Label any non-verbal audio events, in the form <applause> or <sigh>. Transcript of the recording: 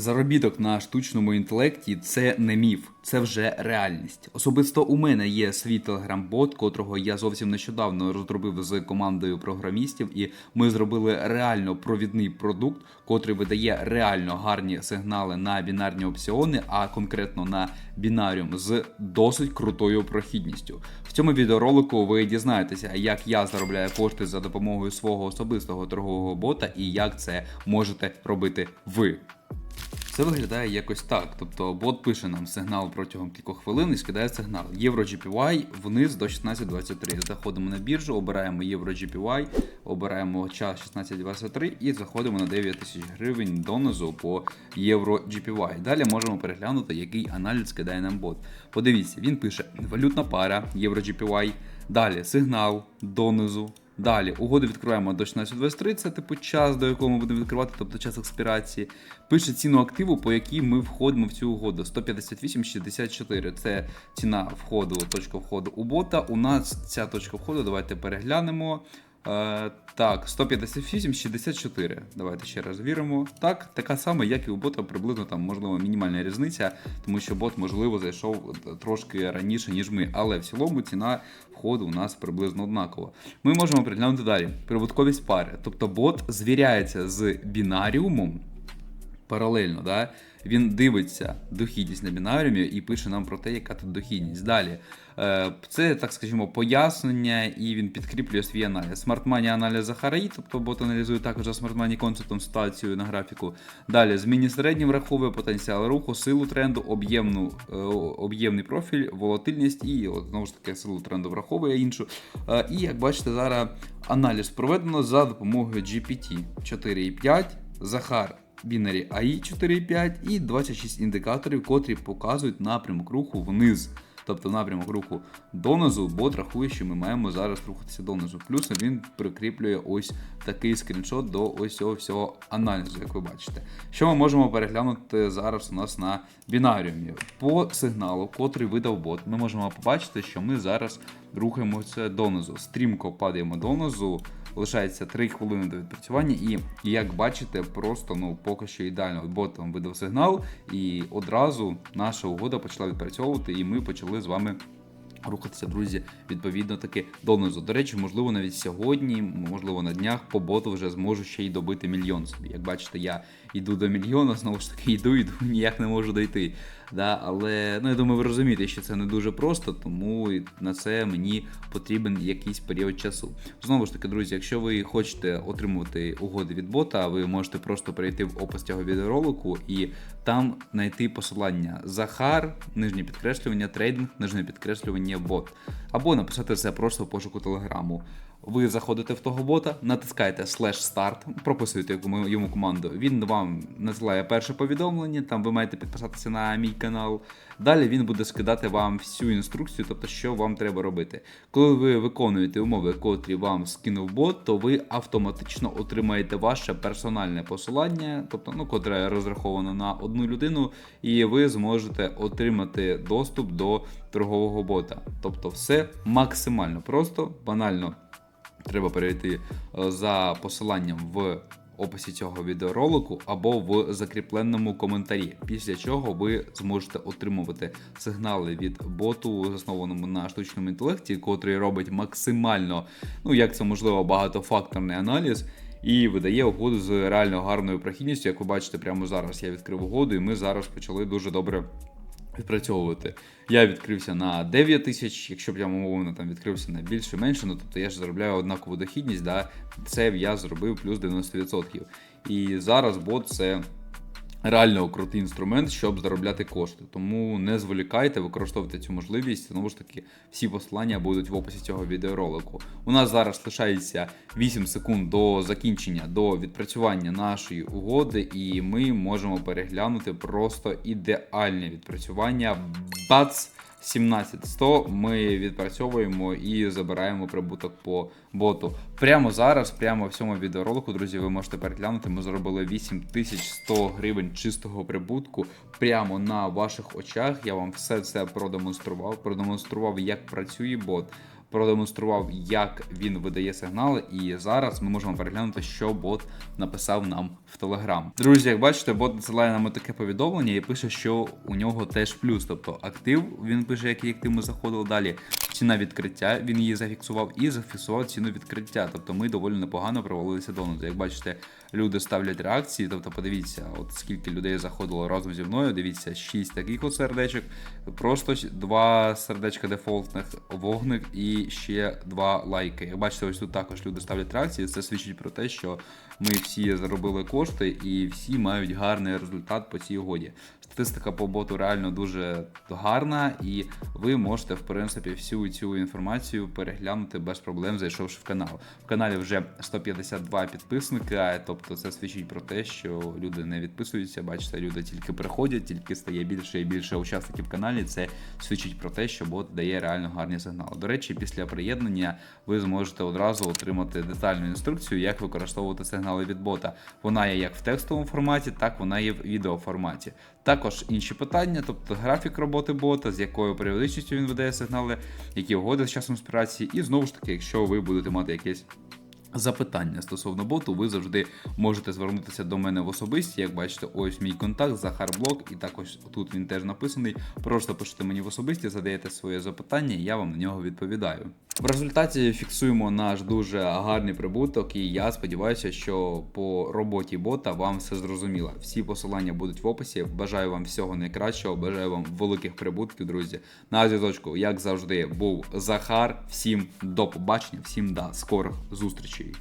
Заробіток на штучному інтелекті це не міф, це вже реальність. Особисто у мене є свій телеграм-бот, котрого я зовсім нещодавно розробив з командою програмістів, і ми зробили реально провідний продукт, котрий видає реально гарні сигнали на бінарні опціони, а конкретно на бінаріум з досить крутою прохідністю. В цьому відеоролику ви дізнаєтеся, як я заробляю кошти за допомогою свого особистого торгового бота і як це можете робити ви. Це виглядає якось так. Тобто бот пише нам сигнал протягом кількох хвилин і скидає сигнал. Євро вниз до 16.23. Заходимо на біржу, обираємо Євро GPY, обираємо час 16.23 і заходимо на 9 тисяч гривень донизу по Євро GPY. Далі можемо переглянути, який аналіз скидає нам бот. Подивіться, він пише валютна пара Євро. Далі сигнал донизу. Далі угоду відкриваємо до 16.23, це типу час, до якого ми будемо відкривати, тобто час експірації. Пише ціну активу, по якій ми входимо в цю угоду. 158,64. Це ціна входу, точка входу у бота. У нас ця точка входу, давайте переглянемо. Е, так, 158,64. Давайте ще раз віримо. Так, така сама, як і у бота, приблизно там, можливо, мінімальна різниця, тому що бот, можливо, зайшов трошки раніше, ніж ми. Але в цілому ціна входу у нас приблизно однакова. Ми можемо переглянути далі. Прибутковість пари. Тобто бот звіряється з бінаріумом паралельно. да? Він дивиться дохідність на бінаріумі і пише нам про те, яка тут дохідність. Далі. Е, Це, так скажімо, пояснення, і він підкріплює свій аналіз. Смартмані аналіз Захараї, тобто бот аналізує також за смартмані концептом ситуацію на графіку. Далі зміні середні враховує потенціал руху, силу тренду, об'ємну, е, об'ємний профіль, волатильність і от, знову ж таки силу тренду враховує іншу. Е, І як бачите, зараз аналіз проведено за допомогою GPT 4.5, Захар. Бінарі AI 4.5 і 26 індикаторів, котрі показують напрямок руху вниз. Тобто напрямок руху донизу, бот рахує, що ми маємо зараз рухатися донизу. Плюс він прикріплює ось такий скріншот до ось цього всього аналізу, як ви бачите. Що ми можемо переглянути зараз у нас на бінаріумі? По сигналу, котрий видав бот, ми можемо побачити, що ми зараз рухаємося донизу. Стрімко падаємо донизу. Лишається 3 хвилини до відпрацювання, і як бачите, просто ну поки що ідеально бот вам видав сигнал, і одразу наша угода почала відпрацьовувати, і ми почали з вами. Рухатися, друзі, відповідно таки донизу. До речі, можливо, навіть сьогодні, можливо, на днях по боту вже зможу ще й добити мільйон собі. Як бачите, я йду до мільйона, знову ж таки йду, йду, <laughs> ніяк не можу дойти. Да? Але ну, я думаю, ви розумієте, що це не дуже просто, тому на це мені потрібен якийсь період часу. Знову ж таки, друзі, якщо ви хочете отримувати угоди від бота, ви можете просто перейти в опис цього відеоролику і там знайти посилання Захар, нижнє підкреслювання, трейдинг, нижнє підкреслювання бот. Або написати це просто в пошуку телеграму. Ви заходите в того бота, натискаєте slash start, прописуєте йому команду. Він вам надсилає перше повідомлення, там ви маєте підписатися на мій канал. Далі він буде скидати вам всю інструкцію, тобто що вам треба робити. Коли ви виконуєте умови, котрі вам скинув бот, то ви автоматично отримаєте ваше персональне посилання, тобто ну, котре розраховано на одну людину, і ви зможете отримати доступ до торгового бота. Тобто, все максимально просто, банально. Треба перейти е, за посиланням в описі цього відеоролику або в закріпленому коментарі, після чого ви зможете отримувати сигнали від боту, заснованому на штучному інтелекті, котрий робить максимально, ну як це можливо, багатофакторний аналіз. І видає угоду з реально гарною прохідністю. Як ви бачите, прямо зараз я відкрив угоду, і ми зараз почали дуже добре відпрацьовувати. Я відкрився на 9 тисяч, якщо б я умовно там відкрився на більше менше, ну тобто я ж заробляю однакову дохідність, да, це я зробив плюс 90%. І зараз бот це реально крутий інструмент, щоб заробляти кошти. Тому не зволікайте, використовуйте цю можливість. Знову ж таки, всі посилання будуть в описі цього відеоролику. У нас зараз лишається 8 секунд до закінчення, до відпрацювання нашої угоди, і ми можемо переглянути просто ідеальне відпрацювання. Бац! 17100 ми відпрацьовуємо і забираємо прибуток по боту. Прямо зараз, прямо в цьому відеоролику, друзі, ви можете переглянути. Ми зробили 8100 гривень чистого прибутку прямо на ваших очах. Я вам все це продемонстрував. Продемонстрував, як працює бот. Продемонстрував, як він видає сигнали. І зараз ми можемо переглянути, що бот написав нам в Телеграм. Друзі, як бачите, бот надсилає нам таке повідомлення і пише, що у нього теж плюс. Тобто актив, він пише, який актив ми заходили далі. Ціна відкриття, він її зафіксував і зафіксував ціну відкриття. Тобто ми доволі непогано провалилися донизу. Як бачите, люди ставлять реакції. Тобто, подивіться, от скільки людей заходило разом зі мною. Дивіться, 6 таких от сердечок, просто два сердечка дефолтних, вогник і ще два лайки. Як бачите, ось тут також люди ставлять реакції. Це свідчить про те, що ми всі заробили кошти і всі мають гарний результат по цій угоді. Статистика по боту реально дуже гарна, і ви можете, в принципі, всю цю інформацію переглянути без проблем, зайшовши в канал. В каналі вже 152 підписника, тобто це свідчить про те, що люди не відписуються. Бачите, люди тільки приходять, тільки стає більше і більше учасників каналі. Це свідчить про те, що бот дає реально гарні сигнали. До речі, після приєднання ви зможете одразу отримати детальну інструкцію, як використовувати сигнали від бота. Вона є як в текстовому форматі, так вона є в відеоформаті. Також інші питання, тобто графік роботи бота, з якою періодичністю він видає сигнали, які угоди з часом співпраці. І знову ж таки, якщо ви будете мати якесь запитання стосовно боту, ви завжди можете звернутися до мене в особисті. Як бачите, ось мій контакт, Захар Блок, і також тут він теж написаний. Просто пишете мені в особисті, задаєте своє запитання, і я вам на нього відповідаю. В результаті фіксуємо наш дуже гарний прибуток, і я сподіваюся, що по роботі бота вам все зрозуміло. Всі посилання будуть в описі. Бажаю вам всього найкращого, бажаю вам великих прибутків, друзі. На зв'язочку, як завжди, був Захар. Всім до побачення, всім до скорих зустрічей.